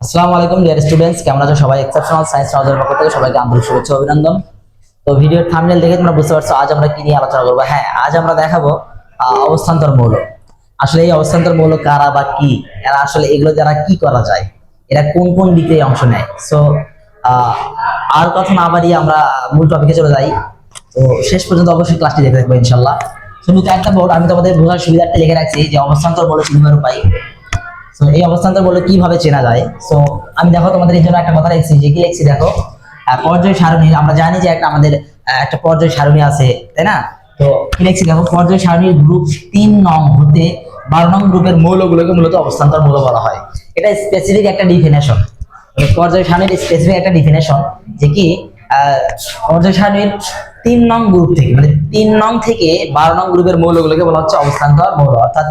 আসসালামু আলাইকুম dear students কেমন আছো সবাই? এক্সেপশনাল সায়েন্স নজরের পক্ষ থেকে সবাইকে আন্তরিক শুভেচ্ছা অভিনন্দন। তো ভিডিওর থাম্বনেল দেখে তোমরা বুঝতে পারছ, আজ আমরা কি নিয়ে আলোচনা করব? হ্যাঁ আজ আমরা দেখাবো অবস্থান্তর মৌল। আসলে এই অবস্থান্তর মৌল কারা বা কি? এরা আসলে এগুলো দ্বারা কি করা যায়? এরা কোন কোন দিকে অংশ নেয়? সো আর কথা না বাড়িয়ে আমরা মূল টপিকে চলে যাই। তো শেষ পর্যন্ত অবশ্যই ক্লাসটি দেখে দেখব ইনশাল্লাহ শুধু একটা বোর্ড আমি তোমাদের বোঝার সুবিধার্থে লিখে রাখছি যে অবস্থান্তর মৌল চিহ্নের উপায়। তো এই অবস্থান্তর বলে কীভাবে চেনা যায়? সো আমি দেখো তোমাদের এই জন্য একটা কথা লিখছি যে কি লিখছি দেখো? পর্যায় সারণী, আমরা জানি যে একটা আমাদের একটা পর্যায় সারণী আছে, তাই না? তো কি লিখছি দেখো? পর্যায় সারণীর গ্রুপ তিন নং হতে বারো নং গ্রুপের মৌলগুলোকে মূলত অবস্থান্তর মৌল বলা হয়। এটা স্পেসিফিক একটা ডিফিনেশন পর্যায় সারণীর স্পেসিফিক একটা ডিফিনেশন যে কি পর্যায় সারণীর তিন নং গ্রুপ থেকে মানে তিন নং থেকে বারো নং গ্রুপের মৌলগুলোকে বলা হচ্ছে অবস্থান্তর মৌল। অর্থাৎ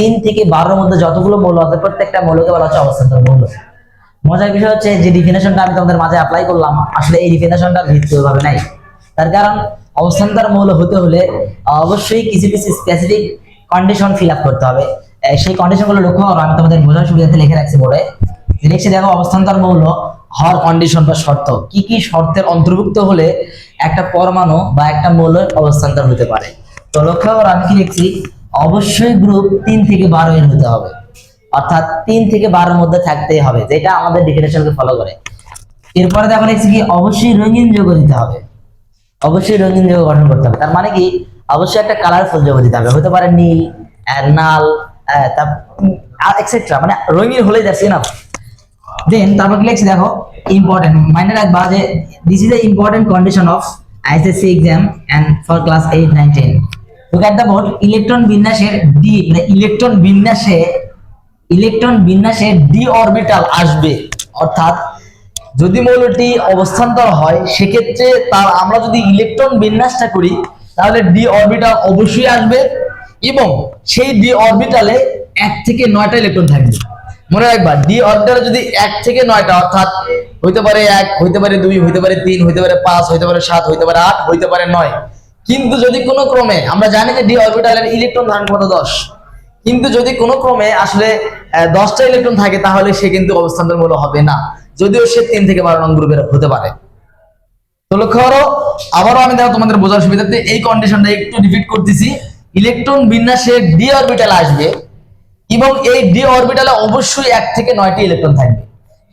তিন থেকে বারোর মধ্যে যতগুলো মৌল আছে, প্রত্যেকটা মৌলকে বলা হচ্ছে অবস্থান্তর মৌল। মজার বিষয় হচ্ছে যে ডিফিনেশনটা আমি তোমাদের মাঝে অ্যাপ্লাই করলাম, আসলে এই ডিফিনেশনটা ভিত্তিভাবে নাই। তার কারণ, অবস্থান্তর মৌল হতে হলে অবশ্যই কিছু কিছু স্পেসিফিক কন্ডিশন ফিল আপ করতে হবে। সেই কন্ডিশনগুলো লক্ষ্য করো, আমি তোমাদের বোঝার সুবিধাতে লিখে রাখছি যে লিখছি দেখো, অবস্থান্তর মৌল হর কন্ডিশন বা শর্ত। কি কি শর্তের অন্তর্ভুক্ত হলে একটা পরমাণু বা একটা মৌলের অবস্থান্তর হতে পারে? তো লক্ষ্য করো, আমি কি লিখছি? অবশ্যই গ্রুপ তিন থেকে বারো এর হতে হবে। অর্থাৎ তিন থেকে বারোর মধ্যে থাকতেই হবে, যেটা আমাদের ডিফিনেশনকে ফলো করে। এরপরে দেখো লিখছি কি, অবশ্যই রঙিন যোগ দিতে হবে। অবশ্যই রঙিন যোগ গঠন করতে হবে। তার মানে কি, অবশ্যই একটা কালারফুল যোগ দিতে হবে। হতে পারে নীল লাল এক্সেট্রা মানে রঙিন হলেই যাচ্ছে না দেন তারপর কি লিখছি দেখো ইম্পর্টেন্ট মাইন্ডে রাখবা যে this is a important condition of ISSC exam and for class 8 9 10 electron বিন্যাসের ডি মানে ইলেকট্রন বিন্যাসে ইলেকট্রন বিন্যাসে ডি অরবিটাল আসবে। অর্থাৎ যদি মৌলটি অবস্থান্তর হয়, সেক্ষেত্রে তার আমরা যদি ইলেকট্রন বিন্যাসটা করি, তাহলে ডি অরবিটাল অবশ্যই আসবে এবং সেই ডি অরবিটালে এক থেকে নয়টা ইলেকট্রন থাকবে। মনে রাখবা ডি অরবিটালে যদি এক থেকে নয়টা, অর্থাৎ হইতে পারে এক, হইতে পারে দুই, হইতে পারে তিন, হইতে পারে পাঁচ, হইতে পারে সাত, হইতে পারে আট, হইতে পারে নয়। কিন্তু যদি কোনো ক্রমে, আমরা জানি যে ডি অরবিটালের ইলেকট্রন ধারণ ক্ষমতা দশ। কিন্তু যদি কোনো ক্রমে আসলে দশটা ইলেকট্রন থাকে, তাহলে সে কিন্তু অবস্থান্তর মূল্য হবে না। যদিও সে তিন থেকে বারো নং গ্রুপের হতে পারে। তো লক্ষ্য করো, আবারও আমি দেখো তোমাদের বোঝার সুবিধার্থে এই কন্ডিশনটা একটু রিপিট করতেছি। ইলেকট্রন বিন্যাসে ডি অরবিটাল আসবে এবং এই ডি অরবিটালে অবশ্যই এক থেকে নয়টি ইলেকট্রন থাকবে।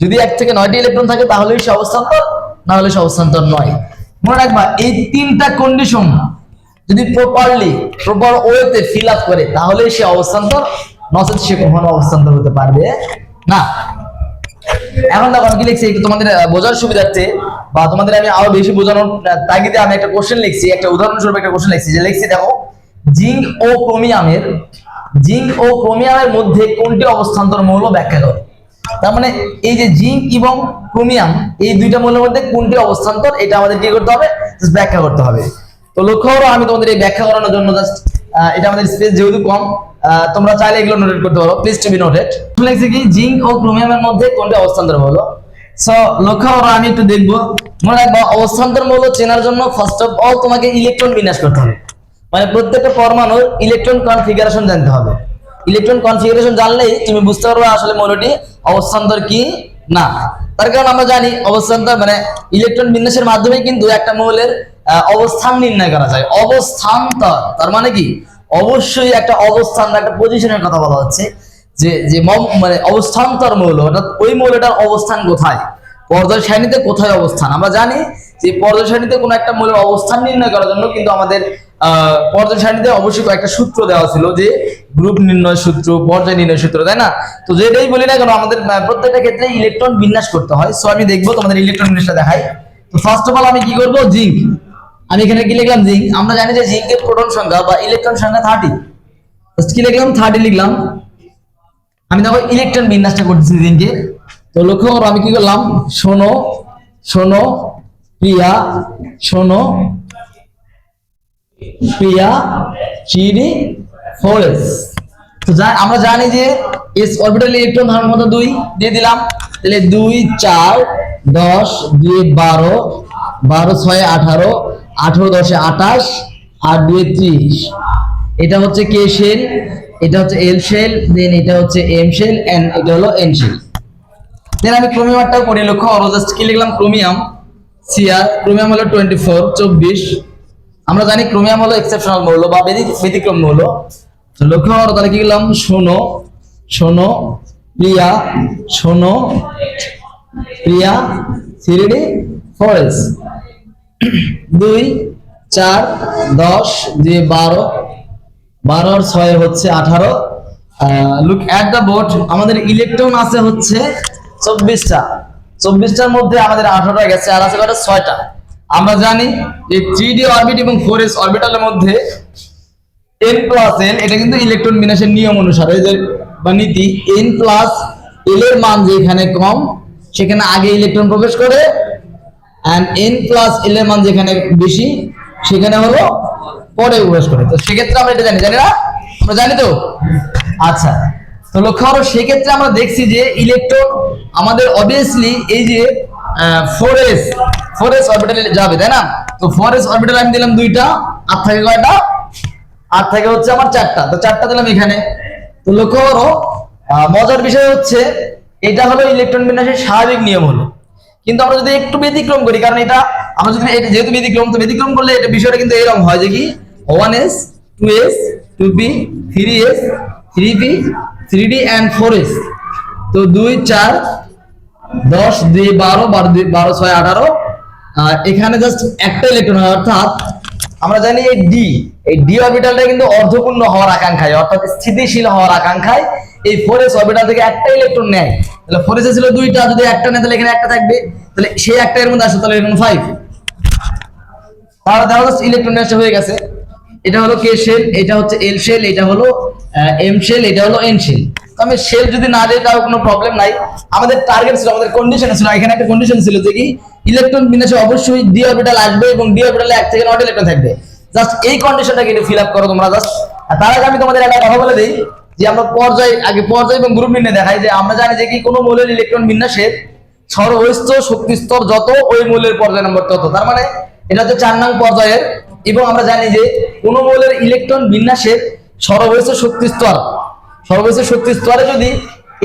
যদি এক থেকে নয়টি ইলেকট্রন থাকে, তাহলেই সে অবস্থান্তর না হলে সে অবস্থান্তর নয়। এই তিনটা কন্ডিশন যদি প্রপারলি প্রপার ওয়েতে ফিল আপ করে, তাহলেই সে অবস্থান্তর নচেত সে কখনো অবস্থান্তর হতে পারবে না। এখন দেখো, আমি কি লিখছি, একটু তোমাদের বোঝার সুবিধার্থে, বা তোমাদের আমি আরও বেশি বোঝানোর তাগিদে আমি একটা কোশ্চেন লিখছি, একটা উদাহরণস্বরূপ একটা কোশ্চেন লিখছি, যে লিখছি, দেখো, জিঙ্ক ও ক্রোমিয়ামের, জিঙ্ক ও ক্রোমিয়ামের মধ্যে কোনটি অবস্থান্তর মৌল ব্যাখ্যা করে? তার মানে এই যে জিঙ্ক এবং ক্রোমিয়াম, এই দুইটা মৌলের মধ্যে কোনটি অবস্থান্তর, এটা আমাদের কি করতে হবে? ব্যাখ্যা করতে হবে। তো লক্ষ্য করো, আমি তোমাদের এই ব্যাখ্যা করানোর জন্য জাস্ট এটা আমাদের স্পেস যেহেতু কম তোমরা চাইলে এগুলো নোটেট করতে পারো। প্লিজ টু বি নোটেড লিখছি কি, জিঙ্ক ও ক্রোমিয়ামের মধ্যে কোনটি অবস্থান্তর হলো সো লক্ষ্য করো, আমি একটু দেখব। মনে রাখব, অবস্থান্তর মৌল চেনার জন্য ফার্স্ট অফ অল তোমাকে ইলেকট্রন বিন্যাস করতে হবে। মানে প্রত্যেকটা পরমাণুর ইলেকট্রন কনফিগারেশন জানতে হবে। ইলেকট্রন কনফিগারেশন জানলেই তুমি বুঝতে পারবে আসলে মৌলটি অবস্থান্তর কি? না। তার কারণ আমরা জানি অবস্থান্তর মানে ইলেকট্রন বিন্যাসের মাধ্যমে কিন্তু একটা মৌলের অবস্থান নির্ণয় করা যায়। অবস্থান্তর, তার মানে কি? অবশ্যই একটা অবস্থান একটা পজিশনের কথা বলা হচ্ছে যে যে মানে অবস্থান্তর মৌল, অর্থাৎ ওই মৌলটার অবস্থান কোথায়? পর্যায় সারণীতে কোথায় অবস্থান? আমরা জানি যে পর্যায় সারণীতে কোনো একটা মৌলের অবস্থান নির্ণয় করার জন্য কিন্তু আমাদের পর্যায় সারণীতে অবশ্যই কয়েকটা সূত্র দেওয়া ছিল যে গ্রুপ নির্ণয় সূত্র, পর্যায় নির্ণয় সূত্র, তাই না? তো যেটাই বলি না কেন, আমাদের প্রত্যেকটা ক্ষেত্রে ইলেকট্রন বিন্যাস করতে হয়। সো আমি দেখব তোমাদের ইলেকট্রন বিন্যাসটা দেখাই। তো ফার্স্ট অফ অল আমি কি করব? জিঙ্ক আমি এখানে কি লিখলাম? জিঙ্ক আমরা জানি যে জিঙ্কের প্রোটন সংখ্যা বা ইলেকট্রন সংখ্যা থার্টি কি লিখলাম? থার্টি লিখলাম। আমি দেখো ইলেকট্রন বিন্যাসটা করতেছি দিনকে তো লক্ষ্য করো, আমি কি করলাম? শোনো শোনো প্রিয়া শোনো প্রিয়া চিনি, ফোরেস। তো আমরা জানি যে এস অরবিটাল ইলেকট্রন ধারণ ক্ষমতা দুই দিয়ে দিলাম। তাহলে দুই, চার, দশ দুই বারো বারো, ছয়, আঠারো আঠারো, দশে আঠাশ, আর দুই ত্রিশ। এটা হচ্ছে কে শেল? এটা হচ্ছে এল শেল, দেন এটা হচ্ছে এম শেল এন্ড এটা হলো এন শেল। দেন আমি ক্রোমিয়ামটাও করি লক্ষ্য জাস্ট কি লিখলাম? ক্রোমিয়াম সিআর ক্রোমিয়াম হলো টোয়েন্টি ফোর চব্বিশ আমরা জানি ক্রোমিয়াম হলো এক্সেপশনাল মৌল বা ব্যতি- ব্যতিক্রম মৌল লক্ষ্য করো তাহলে কি লিখলাম শোনো শোনো, প্রিয়া শোনো, প্রিয়া থ্রিডি ফরেস্ট দুই, চার, দশ দুই বারো বারো আর ছয় হচ্ছে আঠারো। লুক অ্যাট দ্য বোর্ড আমাদের ইলেকট্রন আছে হচ্ছে চব্বিশটা। চব্বিশটার মধ্যে আমাদের আঠারোটা গেছে, আর আছে কটা ছয়টা। আমরা জানি যে থ্রি ডি অরবিট এবং ফোর এস অরবিটালের মধ্যে এন প্লাস এন এটা কিন্তু ইলেকট্রন বিন্যাসের নিয়ম অনুসারে যে বা নীতি এন প্লাস এল এর মান যেখানে কম, সেখানে আগে ইলেকট্রন প্রবেশ করে অ্যান্ড এন প্লাস এল এর মান যেখানে বেশি, সেখানে হলো পরে প্রবেশ করে। তো সেক্ষেত্রে আমরা এটা জানি জানি না? আমরা জানি তো? আচ্ছা তো লক্ষ্য করো, সেক্ষেত্রে আমরা দেখছি যে ইলেকট্রন আমাদের অবভিয়াসলি এই যে ফোর এস ফোর এস যাবে, তাই না? তো ফোর এস অরবিটালে আমি দিলাম দুইটা আর থাকে কয়টা? আর থাকে হচ্ছে আমার চারটা। তো চারটা দিলাম এখানে। তো লক্ষ্য করো মজার বিষয় হচ্ছে, এটা হলো ইলেকট্রন বিন্যাসের স্বাভাবিক নিয়ম হলো। কিন্তু আমরা যদি একটু ব্যতিক্রম করি, কারণ এটা, আমরা যদি এটা যেহেতু ব্যতিক্রম, তো ব্যতিক্রম করলে এটা বিষয়টা কিন্তু এরকম হয় যে কি? One S two S two B three S three B three D and four S তো দুই, চার, দশ, দুই, বারো বারো, দুই, বারো, ছয়, আঠারো আর এখানে জাস্ট একটা ইলেকট্রন হয়, অর্থাৎ আমরা জানি এই ডি এই ডি অরবিটালটা কিন্তু অর্ধপূর্ণ হওয়ার আকাঙ্ক্ষায়, অর্থাৎ স্থিতিশীল হওয়ার আকাঙ্ক্ষায় এই ফোর এস অরবিটাল থেকে একটা ইলেকট্রন নেয়। তাহলে ফোর এসে ছিল দুইটা, যদি একটা নেয় তাহলে এখানে একটা থাকবে। তাহলে সেই একটা এর মধ্যে আসে, তাহলে এখানে ফাইভ তাহলে দেখা যাচ্ছে ইলেকট্রন হয়ে গেছে। এটা হলো কে শেল এটা হচ্ছে এল শেল এটা হলো এম শেল এটা হলো এন শেল আমি শেল যদি না দিই, তাও কোনো প্রবলেম নাই। আমাদের টার্গেট ছিল, আমাদের কন্ডিশন ছিল। এখানে একটা কন্ডিশন ছিল যে কি ইলেকট্রন বিন্যাসে অবশ্যই ডি অরবিটাল আসবে এবং ডি অরবিটালে এক থেকে নট ইলেকট্রন থাকবে। জাস্ট এই কন্ডিশনটাকে একটু ফিল আপ করো তোমরা জাস্ট তার আগে আমি তোমাদের একটা কথা বলে দিই, যে আমরা পর্যায়, আগে পর্যায় এবং গ্রুপ নির্ণয় দেখাই, যে আমরা জানি যে কি, কোনো মৌলের ইলেকট্রন বিন্যাসের সর্বোচ্চ শক্তি স্তর যত, ওই মৌলের পর্যায় নম্বর তত। তার মানে এটা হচ্ছে চার নং পর্যায়ের। এবং আমরা জানি যে কোন মৌলের ইলেকট্রন বিন্যাসের সর্বোচ্চ শক্তি স্তর সর্বোচ্চ শক্তি স্তরে যদি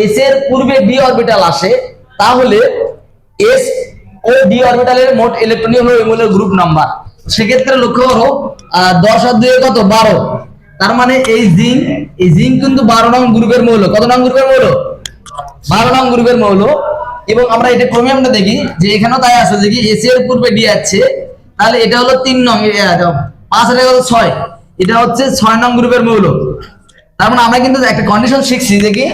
এস এর পূর্বে ডি অরবিটাল আসে, তাহলে এস ও ডি অরবিটালের মোট ইলেকট্রনই হলো গ্রুপ নাম্বার সেক্ষেত্রে লক্ষ্য করো দশ আর দুই কত? বারো। তার মানে এই জিঙ্ক এই জিঙ্ক কিন্তু বারো নং গ্রুপের মৌল। কত নং গ্রুপের মৌল? বারো নং গ্রুপের মৌল। এবং আমরা এটা ক্রোমিয়ামটা দেখি যে এখানেও তাই আছে, যে কি এসি এর পূর্বে ডি আছে, তাহলে এটা হলো তিন নং পাঁচ এটা হলো ছয়। এটা হচ্ছে ছয় নং গ্রুপের মৌল। তার মানে আমরা কিন্তু একটা কন্ডিশন শিখছি যে কি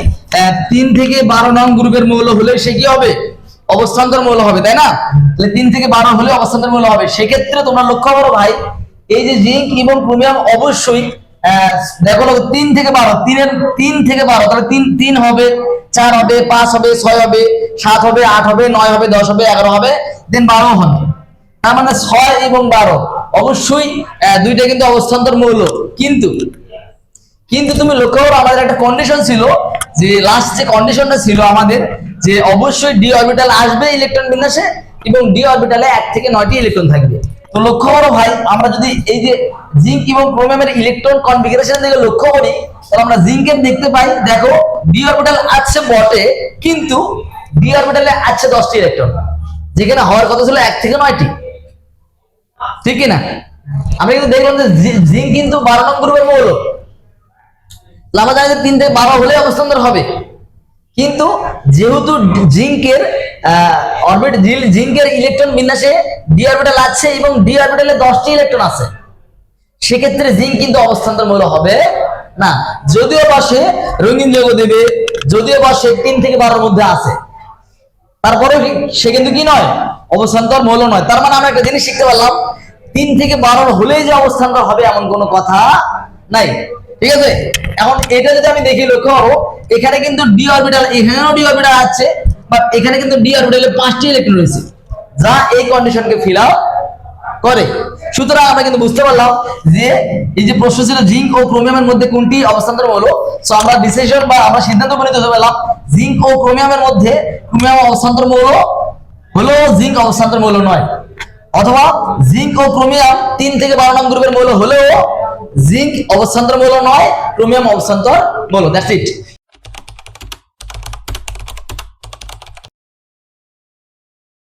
তিন থেকে বারো নং গ্রুপের মৌল হলে সে কি হবে? অবস্থান্তর মৌল হবে, তাই না? তাহলে তিন থেকে বারো হলে অবস্থান্তর মৌল হবে। সেক্ষেত্রে তোমরা লক্ষ্য করো ভাই, এই যে জিঙ্ক এবং ক্রোমিয়াম অবশ্যই দেখো তিন থেকে বারো, তিনের, তিন থেকে বারো, তাহলে তিন তিন হবে, চার হবে, পাঁচ হবে, ছয় হবে, সাত হবে, আট হবে, নয় হবে, দশ হবে, এগারো হবে, দেন বারো হবে। তার মানে ছয় এবং বারো অবশ্যই দুইটা কিন্তু অবস্থান্তর মৌল। কিন্তু কিন্তু তুমি লক্ষ্য করো, আমাদের একটা কন্ডিশন ছিল, যে লাস্ট যে কন্ডিশনটা ছিল আমাদের, যে অবশ্যই ডি অরবিটাল আসবে ইলেকট্রন বিন্যাসে এবং ডি অরবিটালে এক থেকে নয়টি ইলেকট্রন থাকবে। তো লক্ষ্য করো ভাই, আমরা যদি এই যে জিঙ্ক এবং ক্রোমিয়ামের ইলেকট্রন কনফিগারেশন দিকে লক্ষ্য করি, তাহলে আমরা জিঙ্কের দেখতে পাই, দেখো ডি অরবিটাল আছে বটে, কিন্তু ডি অরবিটালে আছে দশটি ইলেকট্রন যেখানে হওয়ার কথা ছিল এক থেকে নয়টি। ঠিক না আমরা কিন্তু দেখলাম যে জিঙ্ক কিন্তু বারো নং গ্রুপের মৌল। আমরা জানি যে তিন থেকে বারো হলে অবস্থান্তর হবে। কিন্তু যেহেতু জিঙ্কের অরবিট জিঙ্কের ইলেকট্রন বিন্যাসে ডি অরবিটাল আছে এবং ডি অরবিটালে দশটি ইলেকট্রন আছে, সেক্ষেত্রে জিঙ্ক কিন্তু অবস্থান্তর মূল্য হবে না। যদিও বা সে রঙিন যৌগ দেবে, যদিও বা সে তিন থেকে বারোর মধ্যে আছে। তারপরে সে কিন্তু কি নয়? অবস্থান্তর মৌল নয়। তার মানে আমরা একটা জিনিস শিখতে পারলাম তিন থেকে বারোর হলেই যে অবস্থানটা হবে এমন কোনো কথা নাই। ঠিক আছে? এখন এটা যদি আমি দেখি লক্ষ্য করো, এখানে কিন্তু ডি অরবিটাল এখানেও ডি অরবিটাল আছে বাট এখানে কিন্তু ডি অরবিটালে পাঁচটি ইলেকট্রন রয়েছে, যা এই কন্ডিশনকে ফিল আউট করে। সুতরাং আমরা কিন্তু বুঝতে পারলাম যে এই যে প্রশ্ন ছিল জিঙ্ক ও ক্রোমিয়ামের মধ্যে কোনটি অবস্থান্তর হলো সো আমরা ডিসিশন বা আমরা সিদ্ধান্ত উপনীত হতে পারলাম জিঙ্ক ও ক্রোমিয়ামের মধ্যে ক্রোমিয়াম অবস্থান্তর মৌল হলো জিঙ্ক অবস্থান্তর মৌল নয়। অথবা জিঙ্ক ও ক্রোমিয়াম তিন থেকে বারো নং গ্রুপের মৌল হলেও জিঙ্ক অবস্থান্তর মৌল নয়, ক্রোমিয়াম অবস্থান্তর মৌল দ্যাটস ইট